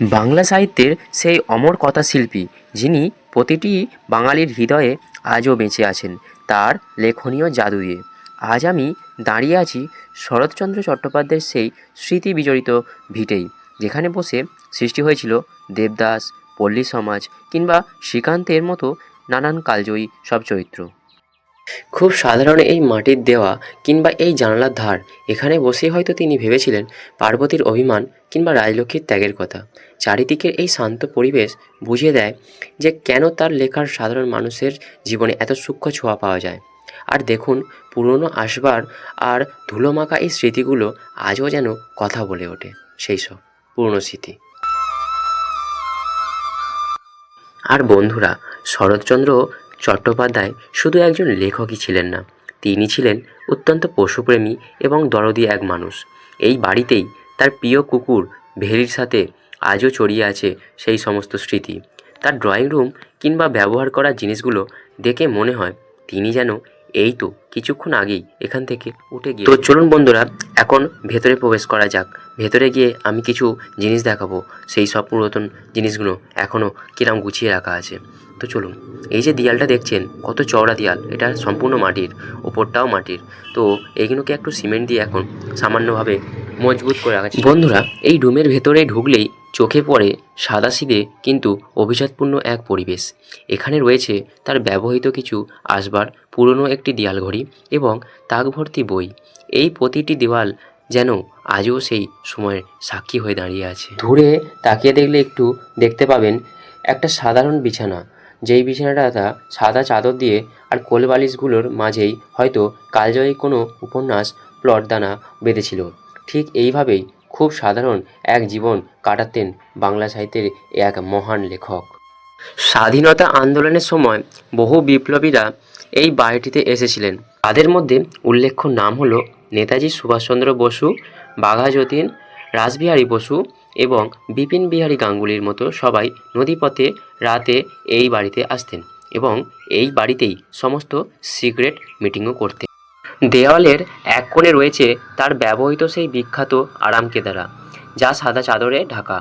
বাংলা সাহিত্যের সেই অমর কথাশিল্পী, যিনি প্রতিটি বাঙালির হৃদয়ে আজও বেঁচে আছেন, তার লেখনীয় জাদু দিয়ে। আজ আমি দাঁড়িয়ে আছি শরৎচন্দ্র চট্টোপাধ্যায়ের সেই স্মৃতি বিজড়িত ভিটেই, যেখানে বসে সৃষ্টি হয়েছিল দেবদাস, পল্লী সমাজ কিংবা শ্রীকান্তের মতো নানান কালজয়ী সব চরিত্র। খুব সাধারণ এই মাটির দেওয়া কিংবা এই জানালার ধার। এখানে বসেই হয়তো তিনি ভেবেছিলেন পার্বতীর অভিমান কিংবা রাজলক্ষ্মীর ত্যাগের কথা। চারিদিকের এই শান্ত পরিবেশ বুঝিয়ে দেয় যে কেন তার লেখার সাধারণ মানুষের জীবনে এত সূক্ষ্ম ছোঁয়া পাওয়া যায়। আর দেখুন, পুরনো আসবার আর ধুলোমাখা এই স্মৃতিগুলো আজও যেন কথা বলে ওঠে সেই সব পুরনো স্মৃতি। আর বন্ধুরা, শরৎচন্দ্র চট্টোপাধ্যায় শুধু একজন লেখকই ছিলেন না, তিনি ছিলেন অত্যন্ত পশুপ্রেমী এবং দরদি এক মানুষ। এই বাড়িতেই তার প্রিয় কুকুর ভেরির সাথে আজও চড়িয়ে আছে সেই সমস্ত স্মৃতি। তার ড্রয়িং রুম কিংবা ব্যবহার করা জিনিসগুলো দেখে মনে হয় তিনি যেন এই তো কিছুক্ষণ আগেই এখান থেকে উঠে গিয়ে তো চলুন বন্ধুরা, এখন ভেতরে প্রবেশ করা যাক। ভেতরে গিয়ে আমি কিছু জিনিস দেখাবো। সেই সব পুরাতন জিনিসগুলো এখনও কিরাম গুছিয়ে রাখা আছে। তো চলুন, এই যে দেয়ালটা দেখছেন, কত চওড়া দেয়াল। এটা সম্পূর্ণ মাটির, ওপরটাও মাটির। তো এইগুলোকে একটু সিমেন্ট দিয়ে এখন সামান্যভাবে মজবুত করে রাখা বন্ধুরা, এই রুমের ভেতরে ঢুকলেই চোখে পড়ে সাদাসিধে কিন্তু অভিজাতপূর্ণ এক পরিবেশ। এখানে রয়েছে তার ব্যবহৃত কিছু আসবার, পুরনো একটি দেয়াল ঘড়ি এবং তাক ভর্তি বই। এই প্রতিটি দেওয়াল যেন আজও সেই সময়ের সাক্ষী হয়ে দাঁড়িয়ে আছে। দূরে তাকিয়ে দেখলে একটু দেখতে পাবেন একটা সাধারণ বিছানা। যেই বিছানাটা সাদা চাদর দিয়ে আর কোলবালিশগুলোর মাঝেই হয়তো কালজয়ী কোনো উপন্যাস, প্লটদানা বেঁধেছিল। ঠিক এইভাবেই খুব সাধারণ এক জীবন কাটাতেন বাংলা সাহিত্যের এক মহান লেখক। স্বাধীনতা আন্দোলনের সময় বহু বিপ্লবীরা এই বাড়িটিতে এসেছিলেন। তাদের মধ্যে উল্লেখ্য নাম হলো নেতাজি সুভাষচন্দ্র বসু, বাঘা যতীন, রাসবিহারী বসু এবং বিপিন বিহারী গাঙ্গুলির মতো সবাই নদীপথে রাতে এই বাড়িতে আসতেন এবং এই বাড়িতেই সমস্ত সিক্রেট মিটিংও করতেন। দেওয়ালের এক কোণে রয়েছে তার ব্যবহৃত সেই বিখ্যাত আরামকেদারা, যা সাদা চাদরে ঢাকা।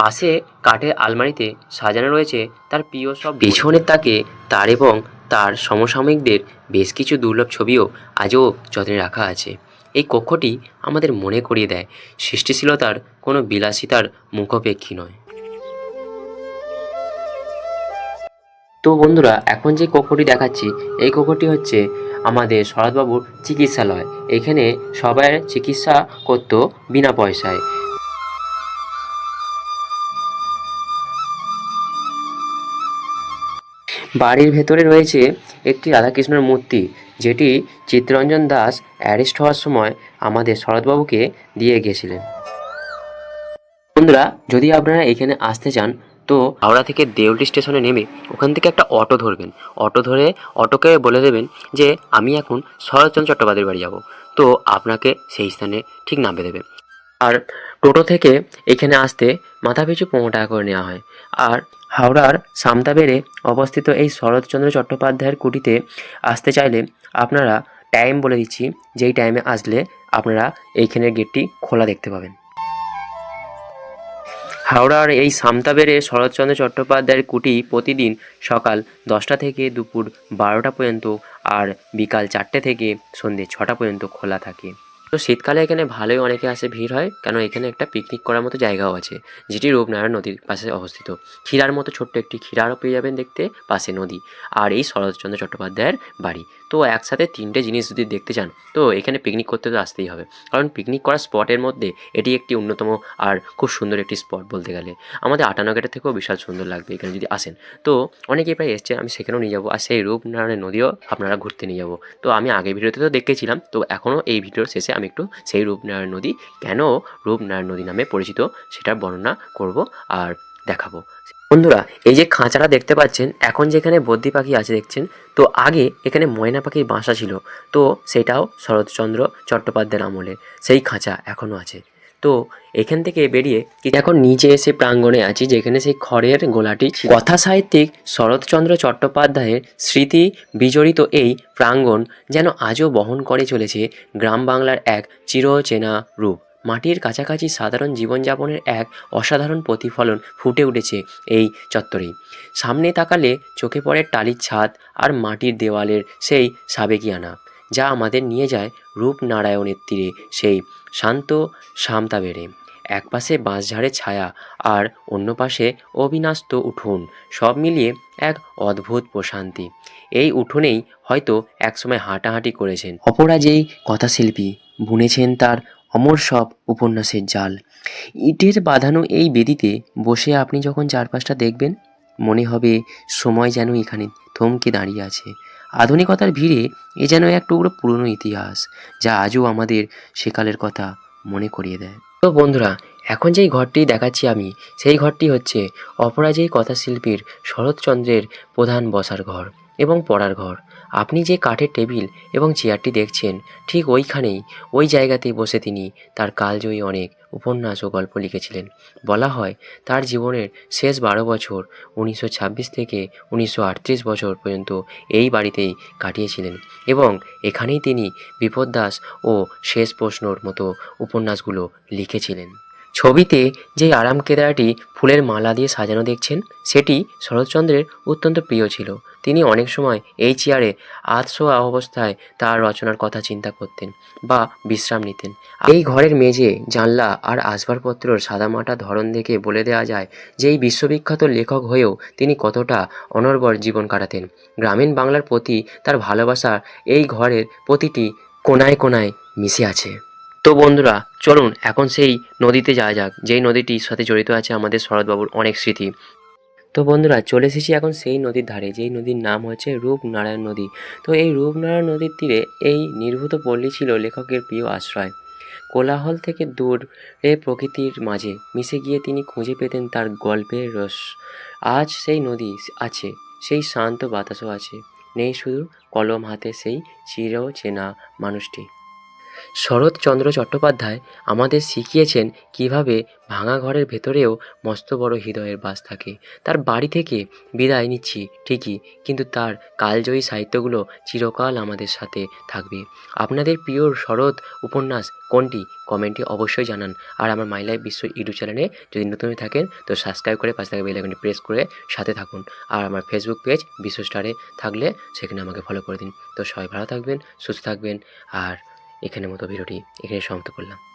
পাশে কাঠের আলমারিতে সাজানো রয়েছে তার প্রিয় সব পিছনের তাকে তার এবং তার সমসাময়িকদের বেশ কিছু দুর্লভ ছবিও আজও যত্নে রাখা আছে। এই কক্ষটি আমাদের মনে করিয়ে দেয়, সৃষ্টিশীলতার কোনো বিলাসিতার মুখপেক্ষী নয়। তো বন্ধুরা, এখন যে কক্ষটি দেখাচ্ছি, এই কক্ষটি হচ্ছে আমাদের শরৎবাবুর চিকিৎসালয়। এখানে সবাই চিকিৎসা করতো বিনা পয়সায়। বাড়ির ভেতরে রয়েছে একটি রাধাকৃষ্ণের মূর্তি, যেটি চিত্তরঞ্জন দাস অ্যারেস্ট হওয়ার সময় আমাদের শরৎবাবুকে দিয়ে গেছিলেন। বন্ধুরা, যদি আপনারা এখানে আসতে চান তো হাওড়া থেকে দেউলি স্টেশনে নেমে ওখান থেকে একটা অটো ধরবেন। অটো ধরে অটোকে বলে দেবেন যে, আমি এখন শরৎচন্দ্র চট্টোপাধ্যায়ের বাড়ি যাব। তো আপনাকে সেই স্থানে ঠিক নামবে দেবে। আর টোটো থেকে এখানে আসতে মাথাপিছু পনেরো টাকা করে নেওয়া হয়। আর হাওড়ার সামতাবেরে অবস্থিত এই শরৎচন্দ্র চট্টোপাধ্যায়ের কুটিতে আসতে চাইলে আপনারা টাইম বলে দিচ্ছি। যেই টাইমে আসলে আপনারা এইখানের গেটটি খোলা দেখতে পাবেন। হাওড়ার এই সামতাবেরে শরৎচন্দ্র চট্টোপাধ্যায়ের কুটি প্রতিদিন সকাল দশটা থেকে দুপুর বারোটা পর্যন্ত আর বিকাল চারটে থেকে সন্ধ্যে ছটা পর্যন্ত খোলা থাকে। তো শীতকালে এখানে ভালোই অনেকে আসে ভিড় হয় কারণ এখানে একটা পিকনিক করার মতো জায়গাও আছে, যেটি রূপনারায়ণ নদীর পাশে অবস্থিত। ক্ষীরার মতো ছোট্ট একটি ক্ষীরারও পেয়ে যাবেন দেখতে, পাশে নদী। আর এই শরৎচন্দ্র চট্টোপাধ্যায়ের বাড়ি। তো একসাথে তিনটে জিনিস যদি দেখতে চান, তো এখানে পিকনিক করতে তো আসতেই হবে। কারণ পিকনিক করার স্পটের মধ্যে এটি একটি অন্যতম আর খুব সুন্দর একটি স্পট বলতে গেলে। আমাদের আটান্ন গেটের থেকেও বিশাল সুন্দর লাগবে এখানে যদি আসেন। তো অনেকেই প্রায় এসছে, আমি সেখানেও নিয়ে যাব। আর সেই রূপনারায়ণের নদীও আপনারা ঘুরতে নিয়ে যাব। তো আমি আগের ভিডিওতে তো দেখেছিলাম, তো এখনও এই ভিডিওর শেষে আমি একটু সেই রূপনারায়ণ নদী কেন রূপনারায়ণ নদী নামে পরিচিত সেটার বর্ণনা করব আর দেখাবো। বন্ধুরা, এই যে খাঁচাটা দেখতে পাচ্ছেন, এখন যেখানে বদ্যি পাখি আছে দেখছেন, তো আগে এখানে ময়না পাখির বাসা ছিল, তো সেটাও শরৎচন্দ্র চট্টোপাধ্যায়ের আমলে, সেই খাঁচা এখনও আছে। তো এখান থেকে বেরিয়ে এখন নিচে এসে প্রাঙ্গণে আছি, যেখানে সেই খড়ের গোলাটি। কথা সাহিত্যিক শরৎচন্দ্র চট্টোপাধ্যায়ের স্মৃতি বিজড়িত এই প্রাঙ্গণ যেন আজও বহন করে চলেছে গ্রাম বাংলার এক চিরচেনা রূপ। মাটির কাছাকাছি সাধারণ জীবনযাপনের এক অসাধারণ প্রতিফলন ফুটে উঠেছে এই চত্বরেই সামনে তাকালে চোখে পড়ে টালির ছাদ আর মাটির দেওয়ালের সেই সাবেকিয়ানা। যা আমাদের নিয়ে যায় রূপনারায়ণের তীরে সেই শান্ত শামতা বেড়ে এক পাশে বাঁশঝাড়ের ছায়া আর অন্য পাশে অবিনাস্ত উঠোন, সব মিলিয়ে এক অদ্ভুত প্রশান্তি। এই উঠোনেই হয়তো একসময় হাঁটাহাঁটি করেছেন। অপরাজেই কথাশিল্পী বুনেছেন তার অমর সব উপন্যাসের জাল। ইটের বাঁধানো এই বেদিতে বসে আপনি যখন চারপাশটা দেখবেন, মনে হবে সময় যেন এখানে থমকে দাঁড়িয়ে আছে। আধুনিকতার ভিড়ে এ যেন এক টুকরো পুরনো ইতিহাস, যা আজও আমাদের সেকালের কথা মনে করিয়ে দেয়। তো বন্ধুরা, এখন যেই ঘরটি দেখাচ্ছি আমি, সেই ঘরটি হচ্ছে অপরাজেয় কথাশিল্পীর শরৎচন্দ্রের প্রধান বসার ঘর এবং পড়ার ঘর। আপনি যে কাঠের টেবিল এবং চেয়ারটি দেখছেন, ঠিক ওইখানেই, ওই জায়গাতেই বসে তিনি তার কালজয়ী অনেক উপন্যাস ও গল্প লিখেছিলেন। বলা হয়, তার জীবনের শেষ বারো বছর উনিশশো ছাব্বিশ থেকে উনিশশো আটত্রিশ বছর পর্যন্ত এই বাড়িতেই কাটিয়েছিলেন এবং এখানেই তিনি বিপদদাস ও শেষ প্রশ্নর মতো উপন্যাসগুলো লিখেছিলেন। ছবিতে যে আরাম কেদারাটি ফুলের মালা দিয়ে সাজানো দেখছেন, সেটি শরৎচন্দ্রের অত্যন্ত প্রিয় ছিল। তিনি অনেক সময় এই চেয়ারে আধশোয়া অবস্থায় তার রচনার কথা চিন্তা করতেন বা বিশ্রাম নিতেন। এই ঘরের মেঝে, জানলা আর আসবাবপত্রর সাদামাটা ধরন দেখে বলে দেওয়া যায় যে এই বিশ্ববিখ্যাত লেখক হয়েও তিনি কতটা অনর্বর জীবন কাটাতেন। গ্রামীণ বাংলার প্রতি তার ভালোবাসা এই ঘরের প্রতিটি কোনায় কোনায় মিশে আছে। তো বন্ধুরা, চলুন এখন সেই নদীতে যাওয়া যাক। যেই নদীটির সাথে জড়িত আছে আমাদের শরৎবাবুর অনেক স্মৃতি। তো বন্ধুরা চলে এসেছি এখন সেই নদীর ধারে, যেই নদীর নাম হচ্ছে রূপনারায়ণ নদী। তো এই রূপনারায়ণ নদীর তীরে এই নির্ভূত পল্লী ছিল লেখকের প্রিয় আশ্রয়। কোলাহল থেকে দূরে প্রকৃতির মাঝে মিশে গিয়ে তিনি খুঁজে পেতেন তার গল্পের রস। আজ সেই নদী আছে, সেই শান্ত বাতাসও আছে, নেই শুধু কলম হাতে সেই চির চেনা মানুষটি। শরৎচন্দ্র চট্টোপাধ্যায় আমাদের শিখিয়েছেন কীভাবে ভাঙা ঘরের ভেতরেও মস্ত বড় হৃদয়ের বাস থাকে। তার বাড়ি থেকে বিদায় নিচ্ছি, ঠিকই, কিন্তু তার কালজয়ী সাহিত্যগুলো চিরকাল আমাদের সাথে থাকবে। আপনাদের প্রিয় শরৎ উপন্যাস কোনটি? কমেন্টে অবশ্যই জানান। আর আমার মাই লাইফ বিশ্ব ইউটিউব চ্যানেলে যদি নতুন হয়ে থাকেন, তো সাবস্ক্রাইব করে পাশে থাকা বেল আইকনটি প্রেস করে সাথে থাকুন। আর আমার ফেসবুক পেজ বিশ্ব স্টারে থাকলে সেখানে আমাকে ফলো করে দিন। তো সবাই ভালো থাকবেন, সুস্থ থাকবেন, আর এখানের মতো ভিডিওটি এখানে সমাপ্ত করলাম।